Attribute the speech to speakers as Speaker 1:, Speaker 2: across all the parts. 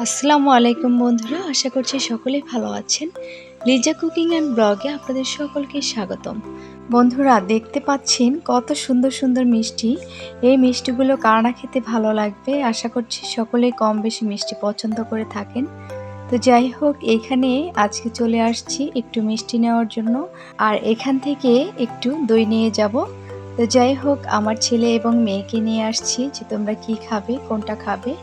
Speaker 1: আসসালামু আলাইকুম বন্ধুরা, আশা করছি সকলেই ভালো আছেন। লিজা কুকিং অ্যান্ড ব্লগে আপনাদের সকলকে স্বাগতম। বন্ধুরা, দেখতে পাচ্ছেন কত সুন্দর সুন্দর মিষ্টি। এই মিষ্টিগুলো কার খেতে ভালো লাগবে? আশা করছি সকলে কম বেশি মিষ্টি পছন্দ করে থাকেন। তো যাই হোক, এখানে আজকে চলে আসছি একটু মিষ্টি নেওয়ার জন্য। আর এখান থেকে একটু দই নিয়ে যাব। তো যাই হোক, আমার ছেলে এবং মেয়েকে নিয়ে আসছি যে তোমরা কি খাবে, কোনটা খাবে।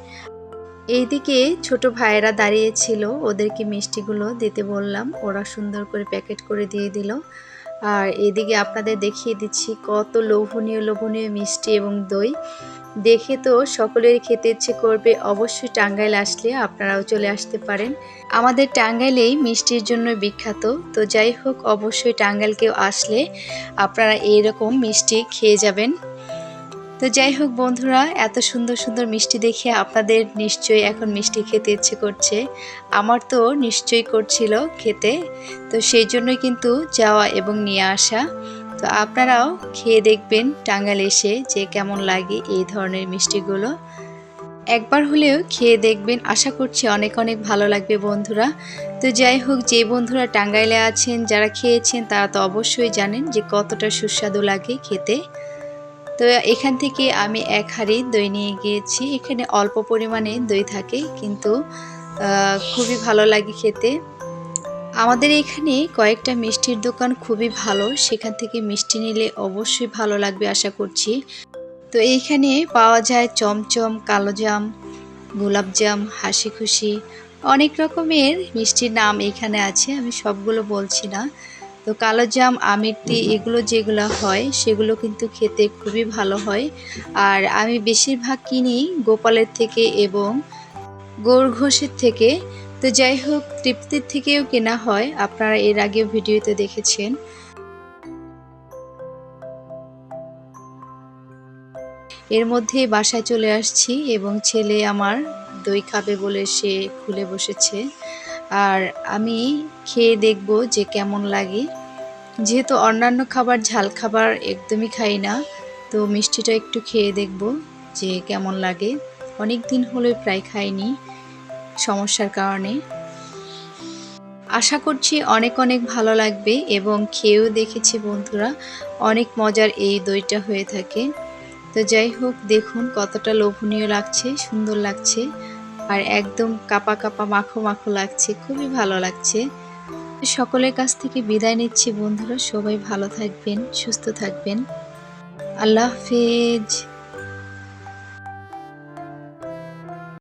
Speaker 1: এইদিকে ছোট ভাইয়েরা দাঁড়িয়েছিল, ওদেরকে মিষ্টিগুলো দিতে বললাম। ওরা সুন্দর করে প্যাকেট করে দিয়ে দিল। আর এদিকে আপনাদের দেখিয়ে দিচ্ছি, কত লোভনীয় লোভনীয় মিষ্টি এবং দই। দেখে তো সকলের খেতে ইচ্ছে করবে, অবশ্যই টাঙ্গাইল আসলে আপনারাও চলে আসতে পারেন। আমাদের টাঙ্গাইলেই মিষ্টির জন্য বিখ্যাত। তো যাই হোক, অবশ্যই টাঙ্গাইলকেও আসলে আপনারা এইরকম মিষ্টি খেয়ে যাবেন। তো যাই হোক বন্ধুরা, এত সুন্দর সুন্দর মিষ্টি দেখে আপনাদের নিশ্চয়ই এখন মিষ্টি খেতে ইচ্ছে করছে। আমার তো নিশ্চয়ই করছিল খেতে। তো সেই জন্যই কিন্তু যাওয়া এবং নিয়ে আসা। তো আপনারাও খেয়ে দেখবেন টাঙ্গাল এসে যে কেমন লাগে এই ধরনের মিষ্টিগুলো। একবার হলেও খেয়ে দেখবেন, আশা করছি অনেক অনেক ভালো লাগবে বন্ধুরা। তো যাই হোক, যে বন্ধুরা টাঙ্গাইলে আছেন, যারা খেয়েছেন, তারা তো অবশ্যই জানেন যে কতটা সুস্বাদু লাগে খেতে। তো এখান থেকে আমি এক হাঁড়ি দই নিয়ে গিয়েছি। এখানে অল্প পরিমাণে দই থাকে, কিন্তু খুবই ভালো লাগে খেতে। আমাদের এখানে কয়েকটা মিষ্টির দোকান খুবই ভালো, সেখান থেকে মিষ্টি নিলে অবশ্যই ভালো লাগবে আশা করছি। তো এইখানে পাওয়া যায় চমচম কালোজাম গোলাপজাম হাসি খুশি, অনেক রকমের মিষ্টির নাম এখানে আছে, আমি সবগুলো বলছি না। তো কালো জাম আমিরটি এগুলো যেগুলো হয়, সেগুলো কিন্তু খেতে খুবই ভালো হয়। আর আমি বেশিরভাগ কিনি গোপালের থেকে এবং গৌর ঘোষের থেকে। তো যাই হোক, তৃপ্তির থেকেও কেনা হয়। আপনারা এর আগেও ভিডিওতে দেখেছেন। এর মধ্যেই বাসায় চলে আসছি এবং ছেলে আমার দই খাবে বলে সে খুলে বসেছে। আর আমি খেয়ে দেখব যে কেমন লাগে। যেহেতু অন্যান্য খাবার ঝাল খাবার একদমই খাই না, তো মিষ্টিটা একটু খেয়ে দেখব যে কেমন লাগে। অনেক দিন হলে প্রায় খাইনি, সমস্যার কারণে। আশা করছি অনেক অনেক ভালো লাগবে এবং খেয়েও দেখেছি বন্ধুরা, অনেক মজার এই দইটা হয়ে থাকে। তো যাই হোক, দেখুন কতটা লোভনীয় লাগছে, সুন্দর লাগছে। আর একদম কাপা কাপা মাখো মাখো লাগছে, খুবই ভালো লাগছে। সকলের কাছ থেকে বিদায় নিচ্ছি বন্ধুরা, সবাই ভালো থাকবেন, সুস্থ থাকবেন। আল্লাহ হাফেজ।